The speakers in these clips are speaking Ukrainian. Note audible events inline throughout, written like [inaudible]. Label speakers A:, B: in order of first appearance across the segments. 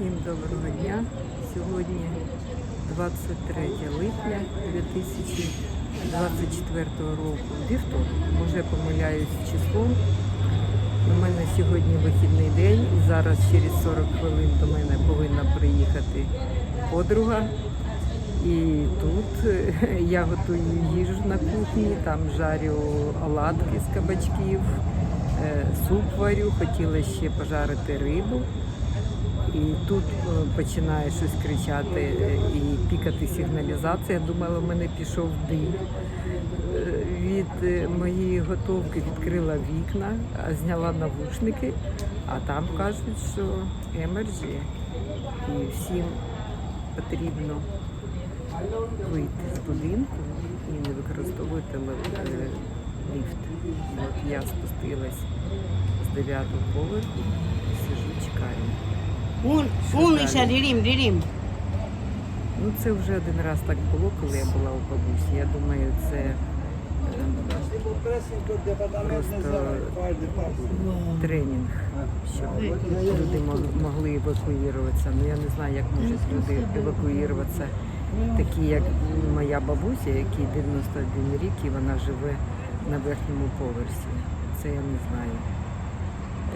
A: Всім доброго дня. Сьогодні 23 липня 2024 року. Вівторок. Може помиляюсь числом. У мене сьогодні вихідний день зараз через 40 хвилин до мене повинна приїхати подруга. І тут [laughs] я готую їжу на кухні, там жарю оладки з кабачків, е, суп варю, хотіла ще пожарити рибу. І тут е, починає щось кричати е, і пікати сигналізація. Думала, в мене пішов дим. Е, Від моєї готовки відкрила вікна, зняла навушники, а там кажуть, що емерджі і всім потрібно вийти з будинку і не використовувати ліфт. От я спустилась з дев'ятого поверху.
B: Un, un Lisa, dirim, dirim.
A: Ну це вже один раз так було, коли я була у бабусі. Я думаю, це е, тренінг, щоб люди могли евакуюватися. Ну я не знаю, як можуть люди евакуюватися, такі як моя бабуся, якій 91 рік, і вона живе на верхньому поверсі. Це я не знаю.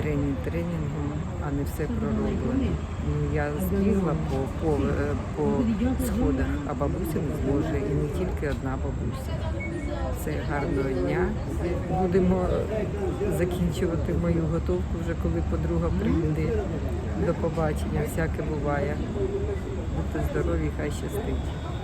A: Тренінг тренінгом, а не все пророблено. Ну я збігла по, по, е, по сходах, а бабуся не зможе. І не тільки одна бабуся. Це гарного дня. Будемо закінчувати мою готовку вже коли подруга прийде. До побачення, всяке буває. Будьте здорові, хай щастить.